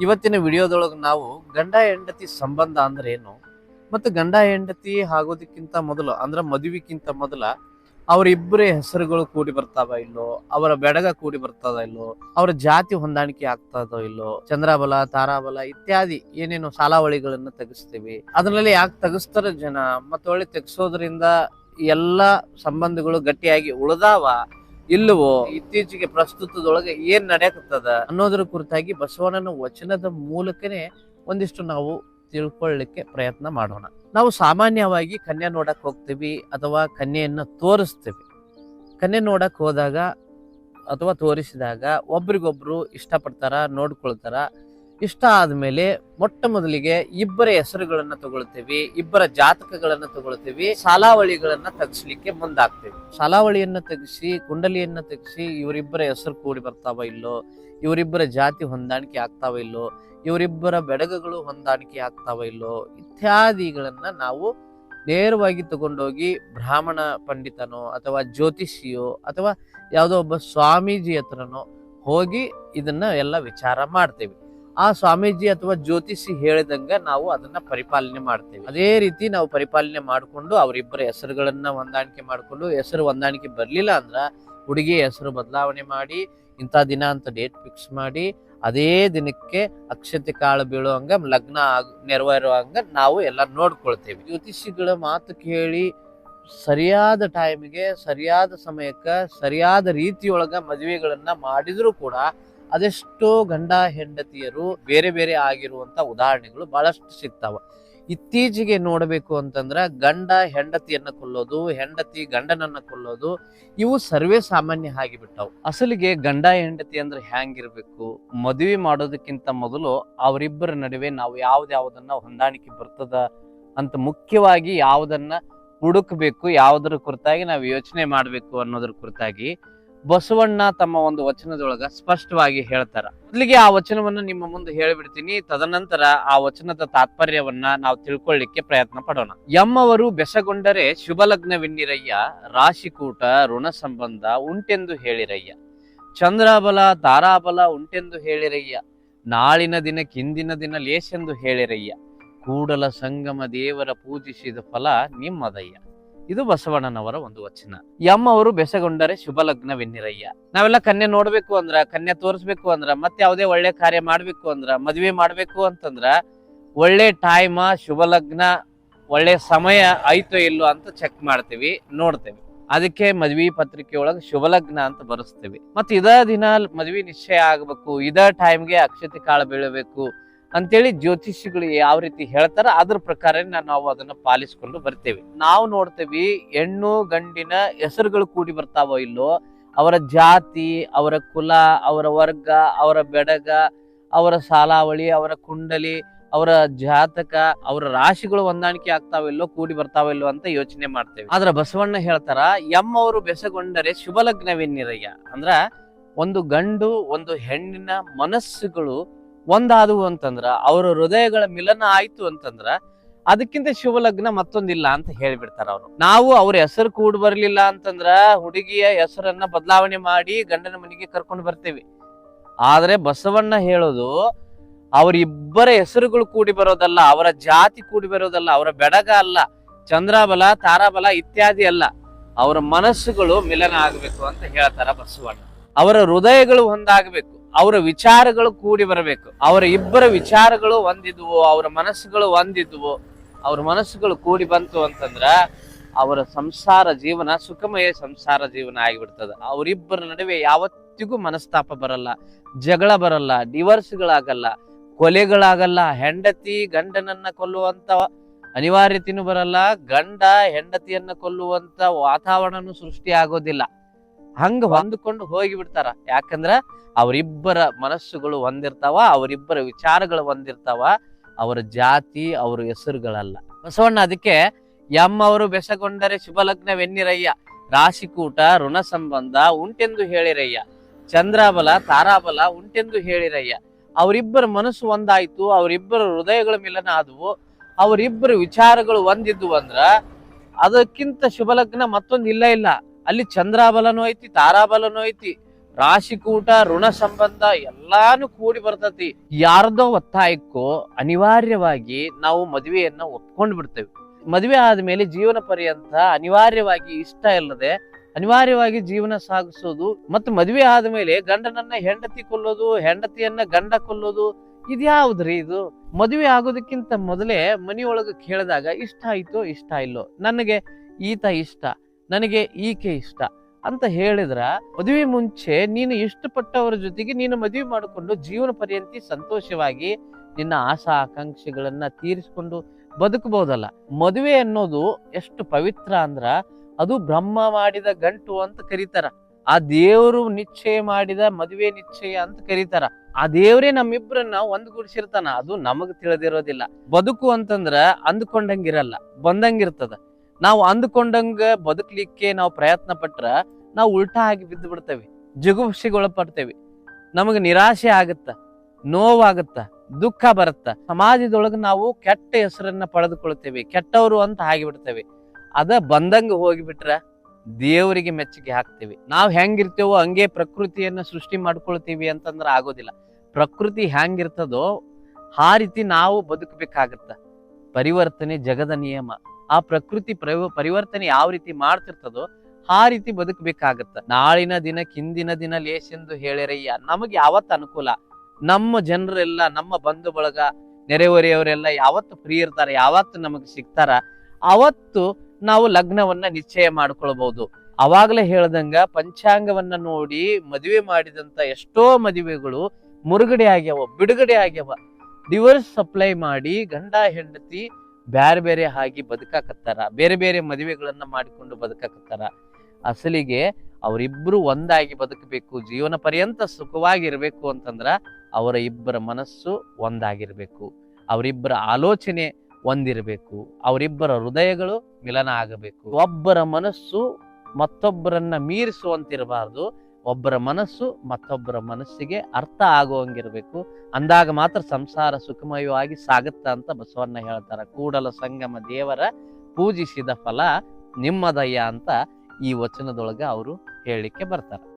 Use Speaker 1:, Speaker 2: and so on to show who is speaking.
Speaker 1: ಇವತ್ತಿನ ವಿಡಿಯೋದೊಳಗೆ ನಾವು ಗಂಡ ಹೆಂಡತಿ ಸಂಬಂಧ ಅಂದ್ರೆ ಏನು? ಮತ್ತು ಗಂಡ ಹೆಂಡತಿ ಆಗೋದಕ್ಕಿಂತ ಮೊದಲು, ಅಂದ್ರೆ ಮದುವೆಗಿಂತ ಮೊದಲ ಅವರಿಬ್ಬರ ಹೆಸರುಗಳು ಕೂಡಿ ಬರ್ತಾವ ಇಲ್ಲೋ? ಅವರ ಬೆಡಗ ಕೂಡಿ ಬರ್ತದ ಇಲ್ಲೋ? ಅವರ ಜಾತಿ ಹೊಂದಾಣಿಕೆ ಆಗ್ತದೋ ಇಲ್ಲೋ? ಚಂದ್ರಬಲ, ತಾರಾಬಲ ಇತ್ಯಾದಿ ಏನೇನು ಸಾಲಾವಳಿಗಳನ್ನ ತೆಗಿಸ್ತೀವಿ. ಅದರಲ್ಲಿ ಯಾಕೆ ತೆಗಿಸ್ತಾರ ಜನ? ಮತ್ತೆ ಒಳ್ಳೆ ತೆಗಿಸೋದ್ರಿಂದ ಎಲ್ಲ ಸಂಬಂಧಗಳು ಗಟ್ಟಿಯಾಗಿ ಉಳ್ದಾವ? ಇಲ್ಲವೋ? ಇತ್ತೀಚೆಗೆ ಪ್ರಸ್ತುತದೊಳಗೆ ಏನ್ ನಡೆಯಕತ್ತದ ಅನ್ನೋದ್ರ ಕುರಿತಾಗಿ ಬಸವಣ್ಣನ ವಚನದ ಮೂಲಕನೇ ಒಂದಿಷ್ಟು ನಾವು ತಿಳ್ಕೊಳ್ಳಿಕ್ಕೆ ಪ್ರಯತ್ನ ಮಾಡೋಣ. ನಾವು ಸಾಮಾನ್ಯವಾಗಿ ಕನ್ಯೆ ನೋಡಕ್ ಹೋಗ್ತೀವಿ ಅಥವಾ ಕನ್ಯೆಯನ್ನ ತೋರಿಸ್ತೀವಿ. ಕನ್ಯೆ ನೋಡಕ್ ಹೋದಾಗ ಅಥವಾ ತೋರಿಸಿದಾಗ ಒಬ್ರಿಗೊಬ್ರು ಇಷ್ಟಪಡ್ತಾರ, ನೋಡ್ಕೊಳ್ತಾರ. ಇಷ್ಟ ಆದ್ಮೇಲೆ ಮೊಟ್ಟ ಮೊದಲಿಗೆ ಇಬ್ಬರ ಹೆಸರುಗಳನ್ನ ತಗೊಳ್ತೀವಿ, ಇಬ್ಬರ ಜಾತಕಗಳನ್ನ ತಗೊಳ್ತೀವಿ ಶಾಲಾವಳಿಗಳನ್ನ ತೆಗಿಸ್ಲಿಕ್ಕೆ ಮುಂದಾಗ್ತೇವೆ. ಶಾಲಾವಳಿಯನ್ನ ತೆಗಿಸಿ, ಕುಂಡಲಿಯನ್ನ ತೆಗಿಸಿ ಇವರಿಬ್ಬರ ಹೆಸರು ಕೂಡಿ ಬರ್ತಾವ ಇಲ್ಲೋ, ಇವರಿಬ್ಬರ ಜಾತಿ ಹೊಂದಾಣಿಕೆ ಆಗ್ತಾವ ಇಲ್ಲೋ, ಇವರಿಬ್ಬರ ಬೆಡಗಗಳು ಹೊಂದಾಣಿಕೆ ಆಗ್ತಾವ ಇಲ್ಲೋ, ಇತ್ಯಾದಿಗಳನ್ನ ನಾವು ನೇರವಾಗಿ ತಗೊಂಡೋಗಿ ಬ್ರಾಹ್ಮಣ ಪಂಡಿತನೋ ಅಥವಾ ಜ್ಯೋತಿಷಿಯೋ ಅಥವಾ ಯಾವುದೋ ಒಬ್ಬ ಸ್ವಾಮೀಜಿ ಹತ್ರನೋ ಹೋಗಿ ಇದನ್ನ ಎಲ್ಲ ವಿಚಾರ ಮಾಡ್ತೇವೆ. ಆ ಸ್ವಾಮೀಜಿ ಅಥವಾ ಜ್ಯೋತಿಷಿ ಹೇಳಿದಂಗ ನಾವು ಅದನ್ನ ಪರಿಪಾಲನೆ ಮಾಡ್ತೇವೆ. ಅದೇ ರೀತಿ ನಾವು ಪರಿಪಾಲನೆ ಮಾಡಿಕೊಂಡು ಅವರಿಬ್ಬರ ಹೆಸರುಗಳನ್ನ ಹೊಂದಾಣಿಕೆ ಮಾಡಿಕೊಂಡು ಹೆಸರು ಹೊಂದಾಣಿಕೆ ಬರಲಿಲ್ಲ ಅಂದ್ರ ಹುಡುಗಿ ಹೆಸರು ಬದಲಾವಣೆ ಮಾಡಿ, ಇಂಥ ದಿನ ಅಂತ ಡೇಟ್ ಫಿಕ್ಸ್ ಮಾಡಿ, ಅದೇ ದಿನಕ್ಕೆ ಅಕ್ಷತೆ ಕಾಳು ಬೀಳುವಂಗ ಲಗ್ನ ಆಗ ನೆರವೇರುವಂಗ ನಾವು ಎಲ್ಲ ನೋಡ್ಕೊಳ್ತೇವೆ. ಜ್ಯೋತಿಷಿಗಳ ಮಾತು ಕೇಳಿ ಸರಿಯಾದ ಟೈಮ್ಗೆ ಸರಿಯಾದ ಸಮಯಕ್ಕೆ, ಸರಿಯಾದ ರೀತಿಯೊಳಗ ಮದುವೆಗಳನ್ನ ಮಾಡಿದ್ರು ಕೂಡ ಅದೆಷ್ಟೋ ಗಂಡ ಹೆಂಡತಿಯರು ಬೇರೆ ಬೇರೆ ಆಗಿರುವಂತ ಉದಾಹರಣೆಗಳು ಬಹಳಷ್ಟು ಸಿಗ್ತಾವ. ಇತ್ತೀಚೆಗೆ ನೋಡಬೇಕು ಅಂತಂದ್ರೆ ಗಂಡ ಹೆಂಡತಿಯನ್ನ ಕೊಲ್ಲೋದು, ಹೆಂಡತಿ ಗಂಡನನ್ನ ಕೊಲ್ಲೋದು, ಇವು ಸರ್ವೇ ಸಾಮಾನ್ಯ ಆಗಿಬಿಟ್ಟವು. ಅಸಲಿಗೆ ಗಂಡ ಹೆಂಡತಿ ಅಂದ್ರೆ ಹ್ಯಾಂಗಿರ್ಬೇಕು? ಮದುವೆ ಮಾಡೋದಕ್ಕಿಂತ ಮೊದಲು ಅವರಿಬ್ಬರ ನಡುವೆ ನಾವು ಯಾವ್ದ್ಯಾವ್ದನ್ನ ಹೊಂದಾಣಿಕೆ ಬರ್ತದ ಅಂತ ಮುಖ್ಯವಾಗಿ ಯಾವುದನ್ನ ಹುಡುಕ್ಬೇಕು, ಯಾವುದರ ಕುರಿತಾಗಿ ನಾವು ಯೋಚನೆ ಮಾಡಬೇಕು ಅನ್ನೋದ್ರ ಕುರಿತಾಗಿ. ಬಸವಣ್ಣ ತಮ್ಮ ಒಂದು ವಚನದೊಳಗ ಸ್ಪಷ್ಟವಾಗಿ ಹೇಳ್ತಾರ. ಮೊದಲಿಗೆ ಆ ವಚನವನ್ನ ನಿಮ್ಮ ಮುಂದೆ ಹೇಳಿಬಿಡ್ತೀನಿ. ತದನಂತರ ಆ ವಚನದ ತಾತ್ಪರ್ಯವನ್ನ ನಾವು ತಿಳ್ಕೊಳ್ಳಿಕ್ಕೆ ಪ್ರಯತ್ನ ಪಡೋಣ. ಎಮ್ಮವರು ಬೆಸಗೊಂಡರೆ ಶುಭ ಲಗ್ನವೆನ್ನಿರಯ್ಯ ರಾಶಿಕೂಟ ಋಣ ಸಂಬಂಧ ಉಂಟೆಂದು ಹೇಳಿರಯ್ಯ. ಚಂದ್ರಾಬಲ, ತಾರಾಬಲ ಉಂಟೆಂದು ಹೇಳಿರಯ್ಯ. ನಾಳಿನ ದಿನ ಕಿಂದಿನ ದಿನ ಲೇಸೆಂದು ಹೇಳಿರಯ್ಯ. ಕೂಡಲ ಸಂಗಮ ದೇವರ ಪೂಜಿಸಿದ ಫಲ ನಿಮ್ಮದಯ್ಯ. ಇದು ಬಸವಣ್ಣನವರ ಒಂದು ವಚನ. ಯಮ್ಮ ಅವರು ಬೆಸಗೊಂಡರೆ ಶುಭ ಲಗ್ನವೆನ್ನಿರಯ್ಯ. ನಾವೆಲ್ಲ ಕನ್ಯೆ ನೋಡ್ಬೇಕು ಅಂದ್ರ, ಕನ್ಯೆ ತೋರಿಸ್ಬೇಕು ಅಂದ್ರ, ಮತ್ತೆ ಯಾವುದೇ ಒಳ್ಳೆ ಕಾರ್ಯ ಮಾಡ್ಬೇಕು ಅಂದ್ರ, ಮದ್ವೆ ಮಾಡ್ಬೇಕು ಅಂತಂದ್ರ, ಒಳ್ಳೆ ಟೈಮ ಶುಭ ಲಗ್ನ, ಒಳ್ಳೆ ಸಮಯ ಆಯ್ತೋ ಇಲ್ಲೋ ಅಂತ ಚೆಕ್ ಮಾಡ್ತೀವಿ, ನೋಡ್ತೇವೆ. ಅದಕ್ಕೆ ಮದ್ವಿ ಪತ್ರಿಕೆ ಒಳಗೆ ಶುಭ ಲಗ್ನ ಅಂತ ಬರೆಸ್ತೇವೆ. ಮತ್ತೆ ಇದ ದಿನ ಮದ್ವಿ ನಿಶ್ಚಯ ಆಗ್ಬೇಕು. ಇದ ಟೈಮ್ಗೆ ಅಕ್ಷತೆ ಕಾಳು ಬೀಳಬೇಕು. ಅಂತೇಳಿ ಜ್ಯೋತಿಷಿಗಳು ಯಾವ ರೀತಿ ಹೇಳ್ತಾರ ಅದ್ರ ಪ್ರಕಾರ ನಾವು ಅದನ್ನ ಪಾಲಿಸ್ಕೊಂಡು ಬರ್ತೇವೆ. ನಾವು ನೋಡ್ತೇವಿ ಹೆಣ್ಣು, ಗಂಡಿನ ಹೆಸರುಗಳು ಕೂಡಿ ಬರ್ತಾವೋ ಇಲ್ಲೋ, ಅವರ ಜಾತಿ, ಅವರ ಕುಲ, ಅವರ ವರ್ಗ, ಅವರ ಬೆಡಗ, ಅವರ ಸಾಲಾವಳಿ ಅವರ ಕುಂಡಲಿ, ಅವರ ಜಾತಕ, ಅವರ ರಾಶಿಗಳು ಹೊಂದಾಣಿಕೆ ಆಗ್ತಾವಿಲ್ಲೋ ಕೂಡಿ ಬರ್ತಾವಿಲ್ಲೋ ಅಂತ ಯೋಚನೆ ಮಾಡ್ತೇವೆ. ಆದ್ರ ಬಸವಣ್ಣ ಹೇಳ್ತಾರ ಎಂ ಅವರು ಬೆಸಗೊಂಡರೆ ಶುಭ ಲಗ್ನವೇನಿರಯ್ಯ ಅಂದ್ರ, ಒಂದು ಗಂಡು, ಒಂದು ಹೆಣ್ಣಿನ ಮನಸ್ಸುಗಳು ಒಂದಾದವು ಅಂತಂದ್ರ, ಅವರ ಹೃದಯಗಳ ಮಿಲನ ಆಯ್ತು ಅಂತಂದ್ರ, ಅದಕ್ಕಿಂತ ಶಿವಲಗ್ನ ಲಗ್ನ ಮತ್ತೊಂದಿಲ್ಲ ಅಂತ ಹೇಳಿಬಿಡ್ತಾರ ಅವರು. ನಾವು ಅವ್ರ ಹೆಸರು ಕೂಡ್ ಬರ್ಲಿಲ್ಲ ಅಂತಂದ್ರ, ಹುಡುಗಿಯ ಹೆಸರನ್ನ ಬದಲಾವಣೆ ಮಾಡಿ ಗಂಡನ ಮನೆಗೆ ಕರ್ಕೊಂಡು ಬರ್ತೇವೆ. ಆದ್ರೆ ಬಸವಣ್ಣ ಹೇಳೋದು ಅವರಿಬ್ಬರ ಹೆಸರುಗಳು ಕೂಡಿ ಬರೋದಲ್ಲ, ಅವರ ಜಾತಿ ಕೂಡಿ ಬರೋದಲ್ಲ, ಅವರ ಬೆಡಗ ಅಲ್ಲ, ಚಂದ್ರಬಲ, ತಾರಾಬಲ ಇತ್ಯಾದಿ ಅಲ್ಲ, ಅವರ ಮನಸ್ಸುಗಳು ಮಿಲನ ಆಗಬೇಕು ಅಂತ ಹೇಳ್ತಾರ ಬಸವಣ್ಣ. ಅವರ ಹೃದಯಗಳು ಒಂದಾಗಬೇಕು, ಅವರ ವಿಚಾರಗಳು ಕೂಡಿ ಬರಬೇಕು, ಅವರ ಇಬ್ಬರ ವಿಚಾರಗಳು ಒಂದಿದ್ವು, ಅವರ ಮನಸ್ಸುಗಳು ಒಂದಿದ್ವು, ಅವ್ರ ಮನಸ್ಸುಗಳು ಕೂಡಿ ಬಂತು ಅಂತಂದ್ರ ಅವರ ಸಂಸಾರ ಜೀವನ ಸುಖಮಯ ಸಂಸಾರ ಜೀವನ ಆಗಿಬಿಡ್ತದ. ಅವರಿಬ್ಬರ ನಡುವೆ ಯಾವತ್ತಿಗೂ ಮನಸ್ತಾಪ ಬರಲ್ಲ, ಜಗಳ ಬರಲ್ಲ, ಡಿವರ್ಸ್ಗಳಾಗಲ್ಲ, ಕೊಲೆಗಳಾಗಲ್ಲ, ಹೆಂಡತಿ ಗಂಡನನ್ನ ಕೊಲ್ಲುವಂತ ಅನಿವಾರ್ಯತೆನೂ ಬರಲ್ಲ, ಗಂಡ ಹೆಂಡತಿಯನ್ನ ಕೊಲ್ಲುವಂತ ವಾತಾವರಣನೂ ಸೃಷ್ಟಿ ಆಗೋದಿಲ್ಲ. ಹಂಗ ಹೊಂದ್ಕೊಂಡು ಹೋಗಿ ಬಿಡ್ತಾರ ಯಾಕಂದ್ರ ಅವರಿಬ್ಬರ ಮನಸ್ಸುಗಳು ಹೊಂದಿರ್ತಾವ ಅವರಿಬ್ಬರ ವಿಚಾರಗಳು ಒಂದಿರ್ತಾವ ಅವರ ಜಾತಿ ಅವರ ಹೆಸರುಗಳಲ್ಲ. ಬಸವಣ್ಣ ಅದಕ್ಕೆ ಎಂ ಅವರು ಬೆಸಗೊಂಡರೆ ಶುಭ ಲಗ್ನವೆನ್ನಿರಯ್ಯ ರಾಶಿಕೂಟ ಋಣ ಸಂಬಂಧ ಉಂಟೆಂದು ಹೇಳಿರಯ್ಯ ಚಂದ್ರಾಬಲ ತಾರಾಬಲ ಉಂಟೆಂದು ಹೇಳಿರಯ್ಯ. ಅವರಿಬ್ಬರ ಮನಸ್ಸು ಒಂದಾಯ್ತು ಅವರಿಬ್ಬರ ಹೃದಯಗಳ ಮಿಲನ ಆದವು ಅವರಿಬ್ಬರ ವಿಚಾರಗಳು ಒಂದಿದ್ವು ಅಂದ್ರ ಅದಕ್ಕಿಂತ ಶುಭಲಗ್ನ ಮತ್ತೊಂದು ಇಲ್ಲ ಇಲ್ಲ. ಅಲ್ಲಿ ಚಂದ್ರಾಬಲನೂ ಐತಿ, ತಾರಾಬಲನೂ ಐತಿ, ರಾಶಿಕೂಟ, ಋಣ ಸಂಬಂಧ ಎಲ್ಲಾನು ಕೂಡಿ ಬರ್ತತಿ. ಯಾರ್ದೋ ಒತ್ತಾಯಕ್ಕೋ ಅನಿವಾರ್ಯವಾಗಿ ನಾವು ಮದುವೆಯನ್ನ ಒಪ್ಕೊಂಡು ಬಿಡ್ತೇವೆ. ಮದುವೆ ಆದ್ಮೇಲೆ ಜೀವನ ಪರ್ಯಂತ ಅನಿವಾರ್ಯವಾಗಿ ಇಷ್ಟ ಇಲ್ಲದೆ ಅನಿವಾರ್ಯವಾಗಿ ಜೀವನ ಸಾಗಿಸೋದು ಮತ್ತು ಮದುವೆ ಆದ್ಮೇಲೆ ಗಂಡನನ್ನ ಹೆಂಡತಿ ಕೊಲ್ಲೋದು, ಹೆಂಡತಿಯನ್ನ ಗಂಡ ಕೊಲ್ಲೋದು, ಇದ್ಯಾವ್ದ್ರಿ ಇದು? ಮದುವೆ ಆಗೋದಕ್ಕಿಂತ ಮೊದಲೇ ಮನೆಯೊಳಗೆ ಕೇಳಿದಾಗ ಇಷ್ಟ ಆಯ್ತೋ ಇಷ್ಟ ಇಲ್ಲೋ? ನನಗೆ ಈತ ಇಷ್ಟ. ನನಗೆ ಈಕೆ ಇಷ್ಟ ಅಂತ ಹೇಳಿದ್ರ ಮದುವೆ ಮುಂಚೆ ನೀನು ಇಷ್ಟಪಟ್ಟವರ ಜೊತೆಗೆ ನೀನು ಮದುವೆ ಮಾಡಿಕೊಂಡು ಜೀವನ ಪರ್ಯಂತಿ ಸಂತೋಷವಾಗಿ ನಿನ್ನ ಆಶಾ ಆಕಾಂಕ್ಷೆಗಳನ್ನ ತೀರಿಸಿಕೊಂಡು ಬದುಕಬಹುದಲ್ಲ. ಮದುವೆ ಅನ್ನೋದು ಎಷ್ಟು ಪವಿತ್ರ ಅಂದ್ರ ಅದು ಬ್ರಹ್ಮ ಮಾಡಿದ ಗಂಟು ಅಂತ ಕರೀತಾರ. ಆ ದೇವರು ನಿಶ್ಚಯ ಮಾಡಿದ ಮದುವೆ ನಿಶ್ಚಯ ಅಂತ ಕರೀತಾರ. ಆ ದೇವರೇ ನಮ್ಮಿಬ್ರನ್ನ ಒಂದ್ಗೂಡಿಸಿರ್ತಾನ, ಅದು ನಮಗ್ ತಿಳಿದಿರೋದಿಲ್ಲ. ಬದುಕು ಅಂತಂದ್ರ ಅಂದ್ಕೊಂಡಂಗಿರಲ್ಲ, ಬಂದಂಗಿರ್ತದ. ನಾವು ಅಂದ್ಕೊಂಡಂಗ ಬದುಕ್ಲಿಕ್ಕೆ ನಾವು ಪ್ರಯತ್ನ ಪಟ್ರ ನಾವು ಉಲ್ಟಾ ಆಗಿ ಬಿದ್ದು ಬಿಡ್ತೇವೆ, ಜಿಗುಪ್ಸಿಗೊಳಪಡ್ತೇವೆ. ನಮಗೆ ನಿರಾಶೆ ಆಗುತ್ತೆ, ನೋವಾಗುತ್ತೆ, ದುಃಖ ಬರುತ್ತ, ಸಮಾಜದೊಳಗೆ ನಾವು ಕೆಟ್ಟ ಹೆಸರನ್ನ ಪಡೆದುಕೊಳ್ತೇವೆ ಕೆಟ್ಟವರು ಅಂತ ಆಗಿಬಿಡ್ತೇವೆ. ಅದ ಬಂದಂಗ ಹೋಗಿಬಿಟ್ರ ದೇವರಿಗೆ ಮೆಚ್ಚುಗೆ ಹಾಕ್ತೇವೆ. ನಾವು ಹೆಂಗಿರ್ತೇವೋ ಹಂಗೆ ಪ್ರಕೃತಿಯನ್ನ ಸೃಷ್ಟಿ ಮಾಡ್ಕೊಳ್ತೀವಿ ಅಂತಂದ್ರೆ ಆಗೋದಿಲ್ಲ. ಪ್ರಕೃತಿ ಹೆಂಗಿರ್ತದೋ ಆ ರೀತಿ ನಾವು ಬದುಕಬೇಕಾಗತ್ತ. ಪರಿವರ್ತನೆ ಜಗದ ನಿಯಮ. ಆ ಪ್ರಕೃತಿ ಪ್ರವ- ಪರಿವರ್ತನೆ ಯಾವ ರೀತಿ ಮಾಡ್ತಿರ್ತದೋ ಆ ರೀತಿ ಬದುಕಬೇಕಾಗತ್ತ. ನಾಳಿನ ದಿನ ಕಿಂದಿನ ದಿನ ಲೇಸೆಂದು ಹೇಳಿರಯ್ಯ ನಮಗೆ ಯಾವತ್ತು ಅನುಕೂಲ? ನಮ್ಮ ಜನರೆಲ್ಲ, ನಮ್ಮ ಬಂಧು ಬಳಗ ನೆರೆಹೊರೆಯವರೆಲ್ಲ ಯಾವತ್ತು ಫ್ರೀ ಇರ್ತಾರೆ, ಯಾವತ್ತು ನಮಗೆ ಸಿಗ್ತಾರ, ಅವತ್ತು ನಾವು ಲಗ್ನವನ್ನ ನಿಶ್ಚಯ ಮಾಡ್ಕೊಳ್ಬಹುದು. ಅವಾಗಲೇ ಹೇಳ್ದಂಗ ಪಂಚಾಂಗವನ್ನ ನೋಡಿ ಮದುವೆ ಮಾಡಿದಂತ ಎಷ್ಟೋ ಮದುವೆಗಳು ಮುರುಗಡೆ ಆಗ್ಯಾವ, ಬಿಡುಗಡೆ ಆಗ್ಯಾವ. ಡಿವೋರ್ಸ್ ಸಪ್ಲೈ ಮಾಡಿ ಗಂಡ, ಹೆಂಡತಿ ಬ್ಯಾರೆ ಬೇರೆ ಆಗಿ ಬದುಕಾಕತ್ತಾರ, ಬೇರೆ ಬೇರೆ ಮದುವೆಗಳನ್ನ ಮಾಡಿಕೊಂಡು ಬದುಕಾಕತ್ತಾರ. ಅಸಲಿಗೆ ಅವರಿಬ್ರು ಒಂದಾಗಿ ಬದುಕಬೇಕು, ಜೀವನ ಪರ್ಯಂತ ಸುಖವಾಗಿರ್ಬೇಕು ಅಂತಂದ್ರ ಅವರ ಇಬ್ಬರ ಮನಸ್ಸು ಒಂದಾಗಿರ್ಬೇಕು. ಅವರಿಬ್ಬರ ಆಲೋಚನೆ ಒಂದಿರಬೇಕು, ಅವರಿಬ್ಬರ ಹೃದಯಗಳು ಮಿಲನ ಆಗಬೇಕು. ಒಬ್ಬರ ಮನಸ್ಸು ಮತ್ತೊಬ್ಬರನ್ನ ಮೀರಿಸುವಂತಿರಬಾರ್ದು ಒಬ್ಬರ ಮನಸ್ಸು ಮತ್ತೊಬ್ಬರ ಮನಸ್ಸಿಗೆ ಅರ್ಥ ಆಗುವಂಗಿರಬೇಕು. ಅಂದಾಗ ಮಾತ್ರ ಸಂಸಾರ ಸುಖಮಯವಾಗಿ ಸಾಗುತ್ತ ಅಂತ ಬಸವಣ್ಣ ಹೇಳ್ತಾರ. ಕೂಡಲ ಸಂಗಮ ದೇವರ ಪೂಜಿಸಿದ ಫಲ ನಿಮ್ಮದಯ್ಯ ಅಂತ ಈ ವಚನದೊಳಗೆ ಅವರು ಹೇಳಲಿಕ್ಕೆ ಬರ್ತಾರ.